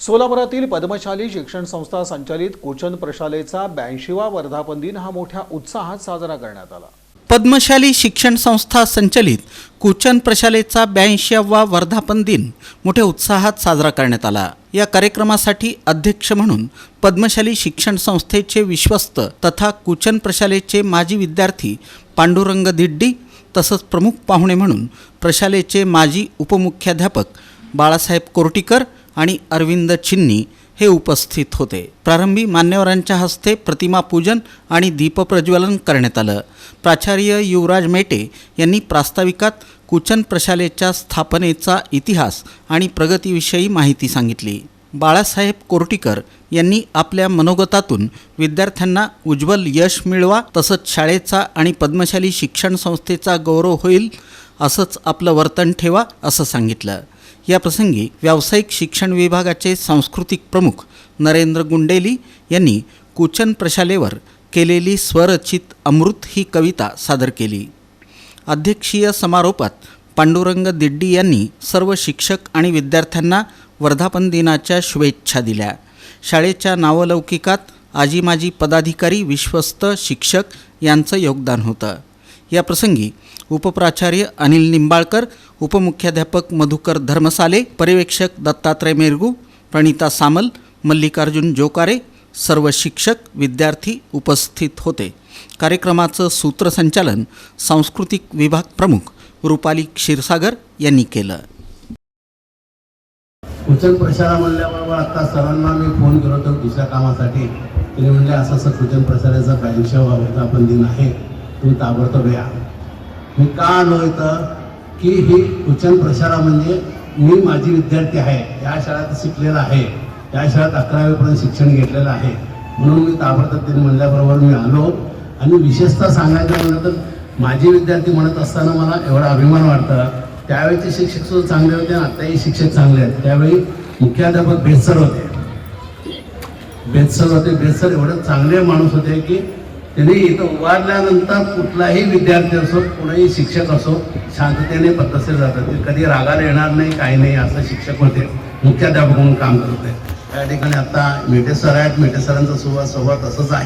सोलापुरातील पद्मशाली शिक्षण संस्था संचालित कोचन प्रशालेचा ब्याऐंशीवा वर्धापन दिन हा मोठ्या उत्साहात साजरा करण्यात आला. पद्मशाली शिक्षण संस्था संचलित कुचन प्रशालेचा ब्याऐंशीवा वर्धापन दिन मोठ्या उत्साहात साजरा करण्यात आला. या कार्यक्रमासाठी अध्यक्ष म्हणून पद्मशाली शिक्षण संस्थेचे विश्वस्त तथा कुचन प्रशालेचे माजी विद्यार्थी पांडुरंग दिड्डी तसंच प्रमुख पाहुणे म्हणून प्रशालेचे माजी उपमुख्याध्यापक बाळासाहेब कोर्टीकर आणि अरविंद चिन्नी हे उपस्थित होते. प्रारंभी मान्यवरांच्या हस्ते प्रतिमा पूजन आणि दीपप्रज्वलन करण्यात आलं. प्राचार्य युवराज मेटे यांनी प्रास्ताविकात कुचन प्रशालेच्या स्थापनेचा इतिहास आणि प्रगतीविषयी माहिती सांगितली. बाळासाहेब कोर्टीकर यांनी आपल्या मनोगतातून विद्यार्थ्यांना उज्ज्वल यश मिळवा तसंच शाळेचा आणि पद्मशाली शिक्षण संस्थेचा गौरव होईल असंच आपलं वर्तन ठेवा असं सांगितलं. या प्रसंगी व्यावसायिक शिक्षण विभागाचे सांस्कृतिक प्रमुख नरेंद्र गुंडेली यांनी कुचन प्रशालेवर केलेली स्वरचित अमृत ही कविता सादर केली. अध्यक्षीय समारोपात पांडुरंग दिड्डी यांनी सर्व शिक्षक आणि विद्यार्थ्यांना वर्धापन दिनाच्या शुभेच्छा दिल्या. शाळेच्या नावलौकिकात आजी माजी पदाधिकारी विश्वस्त शिक्षक यांचं योगदान होतं. या प्रसंगी उपप्राचार्य अनिल निंबाळकर उपमुख्याध्यापक मधुकर धर्मसाले पर्यवेक्षक दत्तात्रय मेरगू प्रणिता सामल मल्लिकार्जुन जोकारे सर्व शिक्षक विद्यार्थी उपस्थित होते. कार्यक्रमाचं सूत्रसंचालन सांस्कृतिक विभाग प्रमुख रुपाली क्षीरसागर यांनी केलं. सूचन प्रसारा म्हणल्याबरोबर आता सरांना मी फोन केला होता दुसऱ्या कामासाठी. तिने म्हणले असं असं सूचन प्रसाराचा ब्याऐंशीवा आपण दिन आहे. तुम्ही ताबडतोब या. मी का आलो इथं की ही कुचन प्रशाला म्हणजे मी माझी विद्यार्थी आहे या शाळेत शिकलेला आहे या शाळेत अकरावीपर्यंत शिक्षण घेतलेलं आहे. म्हणून मी ताबडतोब तिने म्हणल्याबरोबर मी आलो. आणि विशेषतः सांगायचं म्हणलं तर माझी विद्यार्थी म्हणत असताना मला एवढा अभिमान वाटतं. त्यावेळेचे शिक्षक सुद्धा चांगले होते आणि आताही शिक्षक चांगले आहेत. त्यावेळी मुख्याध्यापक बेतसर होते. बेत्सर होते. बेतसर एवढे चांगले माणूस होते की त्यांनी इथं उभारल्यानंतर कुठलाही विद्यार्थी असो कुणाही शिक्षक असो शांततेने पद्धतशीर जातात ते कधी रागाला येणार नाही काही नाही असं शिक्षक होते. मुख्याध्यापक म्हणून काम करत होते. त्या ठिकाणी आता मेटे सर आहेत. मेटे सरांचा स्वभाव स्वभाव तसंच आहे.